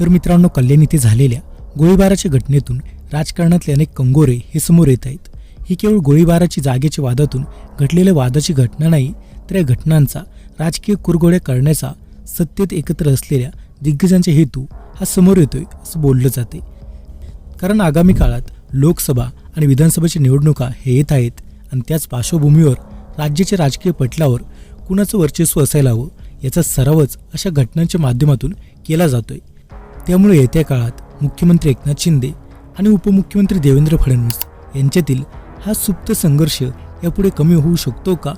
तर मित्रांनो कल्याण इथे झालेल्या गोळीबाराच्या घटनेतून राजकारणातले अनेक कंगोरे हे समोर येत आहेत. ही केवळ गोळीबाराची जागेच्या वादातून घडलेल्या वादाची घटना नाही तर या घटनांचा राजकीय कुरघोड्या करण्याचा सत्तेत एकत्र असलेल्या दिग्गजांचा हेतू हा समोर येतोय असं बोललं जाते कारण आगामी काळात लोकसभा आणि विधानसभेच्या निवडणुका हे येत आहेत आणि त्याच पार्श्वभूमीवर राज्याच्या राजकीय पटलावर कुणाचं वर्चस्व असायला हवं याचा सरावच अशा घटनांच्या माध्यमातून केला जातोय. त्यामुळे येत्या काळात मुख्यमंत्री एकनाथ शिंदे आणि उपमुख्यमंत्री देवेंद्र फडणवीस यांच्यातील हा सुप्त संघर्ष यापुढे कमी होऊ शकतो का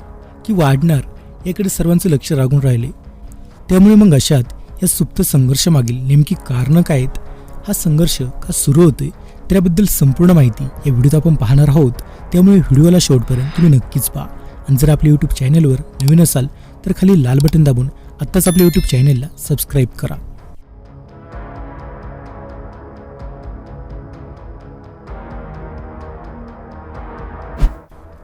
की वाढणार याकडे सर्वांचं लक्ष लागून राहिले? त्यामुळे मग अशात या सुप्त संघर्षामागील नेमकी कारणं काय आहेत? हा संघर्ष का सुरू होते त्याबद्दल संपूर्ण माहिती या व्हिडिओत आपण पाहणार आहोत. त्यामुळे व्हिडिओला शेवटपर्यंत तुम्ही नक्कीच पहा. आणि जर आपल्या यूट्यूब चॅनलवर नवीन असाल तर खाली लाल बटन दाबून आत्ताच आपल्या यूट्यूब चॅनलला सबस्क्राईब करा.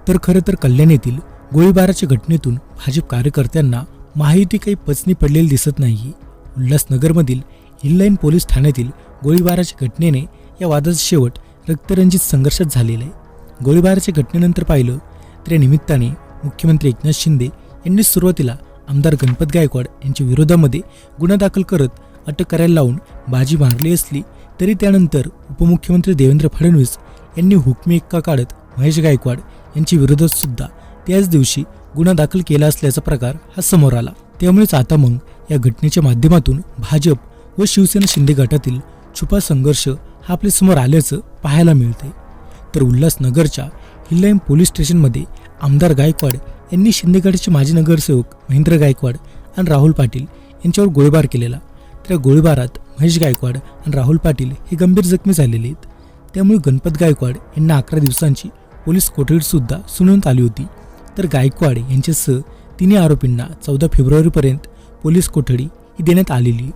तर खरं तर कल्याण येथील गोळीबाराच्या घटनेतून भाजप कार्यकर्त्यांना महायुती काही पचनी पडलेली दिसत नाही उल्हासनगरमधील हिललाईन पोलीस ठाण्यातील गोळीबाराच्या घटनेने या वादाचा शेवट रक्तरंजित संघर्षात झालेला आहे. गोळीबाराच्या घटनेनंतर पाहिलं तर या निमित्ताने मुख्यमंत्री एकनाथ शिंदे यांनी सुरुवातीला आमदार गणपत गायकवाड यांच्या विरोधामध्ये गुन्हा दाखल करत अटक करायला लावून बाजी मारली असली तरी त्यानंतर उपमुख्यमंत्री देवेंद्र फडणवीस यांनी हुकमी एक्का काढत महेश गायकवाड यांची विरोधात सुद्धा त्याच दिवशी गुन्हा दाखल केला असल्याचा प्रकार हा समोर आला. त्यामुळेच आता मग या घटनेच्या माध्यमातून भाजप व शिवसेना शिंदे गटातील छुपा संघर्ष हा आपल्यासमोर आल्याचं पाहायला मिळते तर उल्हासनगरच्या हिल्लाईम पोलीस स्टेशनमध्ये आमदार गायकवाड यांनी शिंदे गटाचे माजी नगरसेवक महेंद्र गायकवाड आणि राहुल पाटील यांच्यावर गोळीबार केलेला. तर या गोळीबारात महेश गायकवाड आणि राहुल पाटील हे गंभीर जखमी झालेले आहेत. त्यामुळे गणपत गायकवाड यांना अकरा दिवसांची पोलीस कोठडीसुद्धा सुनावण्यात आली होती. तर गायकवाड यांच्यासह तिन्ही आरोपींना चौदा फेब्रुवारीपर्यंत पोलीस कोठडी ही देण्यात आलेली.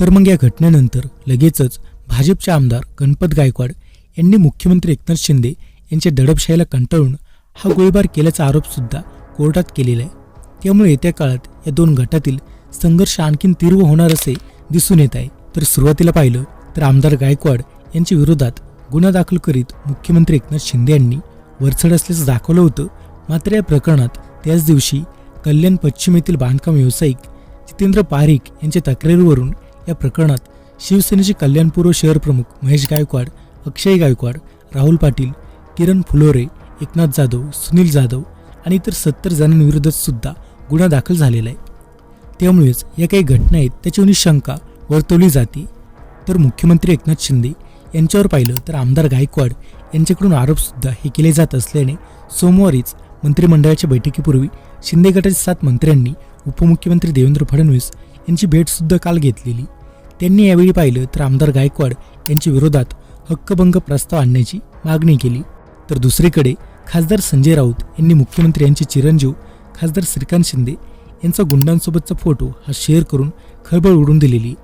तर मग या घटनेनंतर लगेचच भाजपचे आमदार गणपत गायकवाड यांनी मुख्यमंत्री एकनाथ शिंदे यांच्या दडपशाहीला कंटाळून हा गोळीबार केल्याचा आरोपसुद्धा कोर्टात केलेला आहे. त्यामुळे येत्या काळात या दोन गटातील संघर्ष आणखीन तीव्र होणार असे दिसून येत आहे. तर सुरुवातीला पाहिलं तर आमदार गायकवाड यांच्या विरोधात गुन्हा दाखल करीत मुख्यमंत्री एकनाथ शिंदे यांनी वरचढ असल्याचं दाखवलं होतं. मात्र या प्रकरणात त्याच दिवशी कल्याण पश्चिम येथील बांधकाम व्यावसायिक जितेंद्र पारिक यांच्या तक्रारीवरून या प्रकरणात शिवसेनेचे कल्याणपूर्व शहर प्रमुख महेश गायकवाड अक्षय गायकवाड राहुल पाटील किरण फुलोरे एकनाथ जाधव सुनील जाधव आणि इतर सत्तर जणांविरोधात सुद्धा गुन्हा दाखल झालेला आहे. त्यामुळेच या काही घटना आहेत त्याची शंका वर्तवली जाते. तर मुख्यमंत्री एकनाथ शिंदे यांच्यावर पाहिलं तर आमदार गायकवाड यांच्याकडून आरोपसुद्धा हे केले जात असल्याने सोमवारीच मंत्रिमंडळाच्या बैठकीपूर्वी शिंदे गटाच्या सात मंत्र्यांनी उपमुख्यमंत्री देवेंद्र फडणवीस यांची भेटसुद्धा काल घेतलेली. त्यांनी यावेळी पाहिलं तर आमदार गायकवाड यांच्या विरोधात हक्कभंग प्रस्ताव आणण्याची मागणी केली. तर दुसरीकडे खासदार संजय राऊत यांनी मुख्यमंत्री यांचे चिरंजीव खासदार श्रीकांत शिंदे यांचा गुंडांसोबतचा फोटो हा शेअर करून खळबळ उडून दिलेली.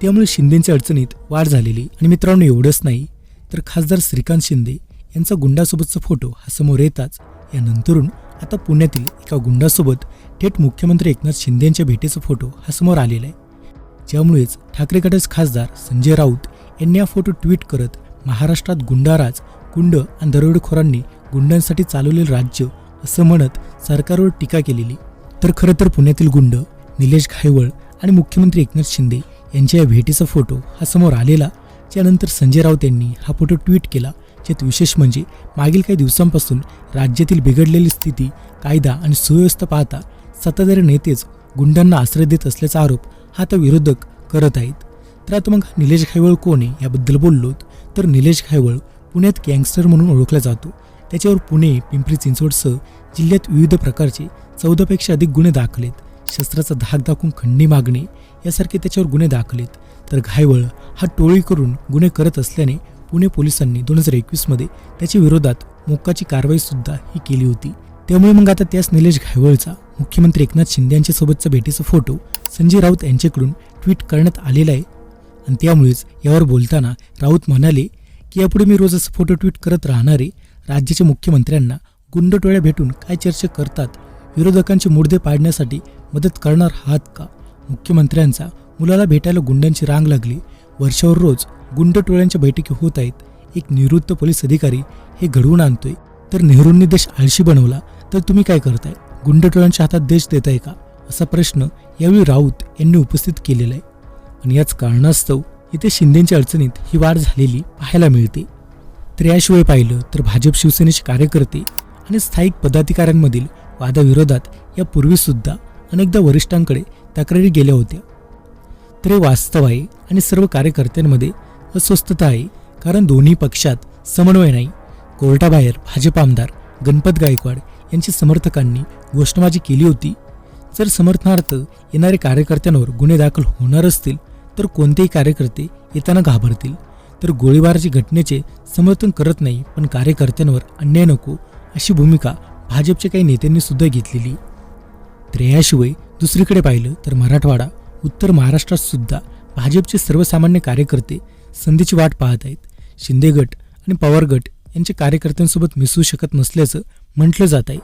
त्यामुळे शिंदेंच्या अडचणीत वाढ झालेली. आणि मित्रांनो एवढंच नाही. तर खासदार श्रीकांत शिंदे यांचा गुंडासोबतचा फोटो हा समोर येताच. यानंतरून आता पुण्यातील एका गुंडासोबत थेट मुख्यमंत्री एकनाथ शिंदे यांच्या भेटीचा फोटो हा समोर आलेला आहे. ज्यामुळेच ठाकरे गटाचे खासदार संजय राऊत यांनी हा फोटो ट्विट करत महाराष्ट्रात गुंडाराज गुंड आणि दरोडेखोरांनी गुंडांसाठी चालवलेलं राज्य असं म्हणत सरकारवर टीका केलेली. तर खरं तर पुण्यातील गुंड निलेश घायवळ आणि मुख्यमंत्री एकनाथ शिंदे यांच्या या भेटीचा फोटो हा समोर आलेला त्यानंतर संजय राऊत यांनी हा फोटो ट्विट केला. ज्यात विशेष म्हणजे मागील काही दिवसांपासून राज्यातील बिघडलेली स्थिती कायदा आणि सुव्यवस्था पाहता सत्ताधारी नेतेच गुंडांना आश्रय देत असल्याचा आरोप हा आता विरोधक करत आहेत. तर आता मग निलेश घायवळ कोण आहे याबद्दल बोललो तर निलेश घायवळ पुण्यात गँगस्टर म्हणून ओळखला जातो. त्याच्यावर पुणे पिंपरी चिंचवडसह जिल्ह्यात विविध प्रकारचे चौदापेक्षा अधिक गुन्हे दाखल आहेत. शस्त्राचा धाक दाखवून खंडणी मागणे यासारखे त्याच्यावर गुन्हे दाखल आहेत. तर घायवळ हा टोळी करून गुन्हे करत असल्याने पुणे पोलिसांनी दोन हजार एकवीसमध्ये त्याच्या विरोधात मोक्काची कारवाईसुद्धा ही केली होती. त्यामुळे मग आता त्याच निलेश घायवळचा मुख्यमंत्री एकनाथ शिंदे यांच्यासोबतचा भेटीचा फोटो संजय राऊत यांच्याकडून ट्विट करण्यात आलेला आहे. आणि त्यामुळेच यावर बोलताना राऊत म्हणाले की यापुढे मी रोज असं फोटो ट्विट करत राहणारे राज्याच्या मुख्यमंत्र्यांना गुंडटोळ्या भेटून काय चर्चा करतात? विरोधकांचे मुर्दे पाडण्यासाठी मदत करणार आहात का? मुख्यमंत्र्यांचा मुलाला भेटायला गुंडांची रांग लागली. वर्षावर रोज गुंड टोळ्यांच्या बैठकी होत आहेत. एक निवृत्त पोलीस अधिकारी हे घडवून आणतोय. तर नेहरूंनी देश आळशी बनवला. तर तुम्ही काय करताय? गुंड टोळ्यांच्या हातात देश देताय का? असा प्रश्न यावेळी राऊत यांनी उपस्थित केलेला आहे. आणि याच कारणास्तव इथे शिंदेच्या अडचणीत ही वाढ झालेली पाहायला मिळते. तर याशिवाय पाहिलं तर भाजप शिवसेनेचे कार्यकर्ते आणि स्थायिक पदाधिकाऱ्यांमधील वादाविरोधात यापूर्वीसुद्धा अनेकदा वरिष्ठांकडे तक्रारी गेल्या होत्या. तर हे वास्तव आहे आणि सर्व कार्यकर्त्यांमध्ये अस्वस्थता आहे कारण दोन्ही पक्षात समन्वय नाही. कोर्टाबाहेर भाजप आमदार गणपत गायकवाड यांच्या समर्थकांनी घोषणाबाजी केली होती. जर समर्थनार्थ येणाऱ्या कार्यकर्त्यांवर गुन्हे दाखल होणार असतील तर कोणतेही कार्यकर्ते येताना घाबरतील. तर गोळीबाराची घटनेचे समर्थन करत नाही पण कार्यकर्त्यांवर अन्याय नको अशी भूमिका भाजपच्या काही नेत्यांनी सुद्धा घेतलेली. तर याशिवाय दुसरीकडे पाहिलं तर मराठवाडा उत्तर महाराष्ट्रात सुद्धा भाजपचे सर्वसामान्य कार्यकर्ते संधीची वाट पाहत आहेत. शिंदे गट आणि पवार गट यांच्या कार्यकर्त्यांसोबत मिसळू शकत नसल्याचं म्हटलं जात आहे.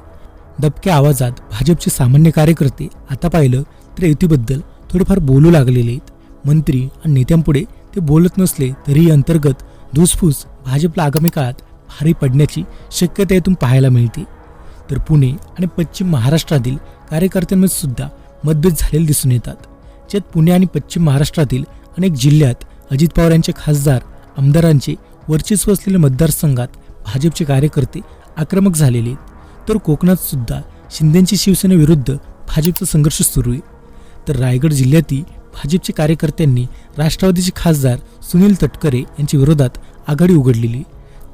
दबक्या आवाजात भाजपचे सामान्य कार्यकर्ते आता पाहिलं तर युतीबद्दल थोडेफार बोलू लागलेले आहेत. मंत्री आणि नेत्यांपुढे ते बोलत नसले तरीही अंतर्गत धुसफूस भाजपला आगामी काळात भारी पडण्याची शक्यता यातून पाहायला मिळते. तर पुणे आणि पश्चिम महाराष्ट्रातील कार्यकर्त्यांमध्ये सुद्धा मतभेद झालेले दिसून येतात. ज्यात पुणे आणि पश्चिम महाराष्ट्रातील अनेक जिल्ह्यात अजित पवार यांचे खासदार आमदारांचे वर्चस्व असलेल्या मतदारसंघात भाजपचे कार्यकर्ते आक्रमक झालेले आहेत. तर कोकणात सुद्धा शिंदेची शिवसेनेविरुद्ध भाजपचा संघर्ष सुरू आहे. तर रायगड जिल्ह्यातील भाजपचे कार्यकर्त्यांनी राष्ट्रवादीचे खासदार सुनील तटकरे यांच्या विरोधात आघाडी उघडलेली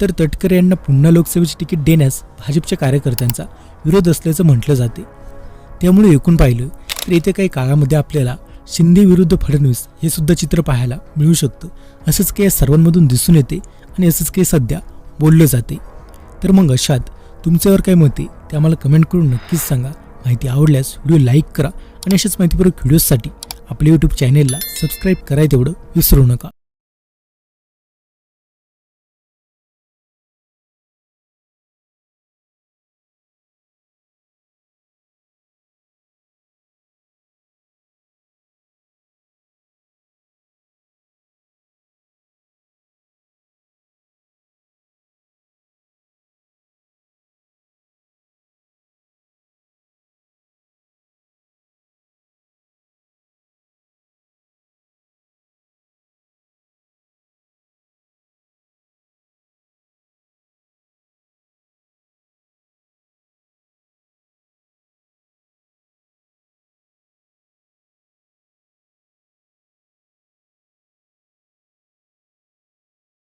तर तटकरे यांना पुन्हा लोकसभेची तिकीट देण्यास भाजपच्या कार्यकर्त्यांचा विरोध असल्याचं म्हटलं जाते. त्यामुळे एकूण पाहिलं तर येत्या काही काळामध्ये आपल्याला शिंदे विरुद्ध फडणवीस हे सुद्धा चित्र पाहायला मिळू शकतं. असंच काही सर्वांमधून दिसून येते आणि असंच काही सध्या बोललं जाते. तर मग अशात तुमच्यावर काय मत आहे? ते आम्हाला कमेंट करून नक्कीच सांगा. माहिती आवडल्यास व्हिडिओ लाईक करा आणि अशाच माहितीपूर्वक व्हिडिओजसाठी आपल्या यूट्यूब चॅनेलला सबस्क्राईब कराय तेवढं विसरू नका.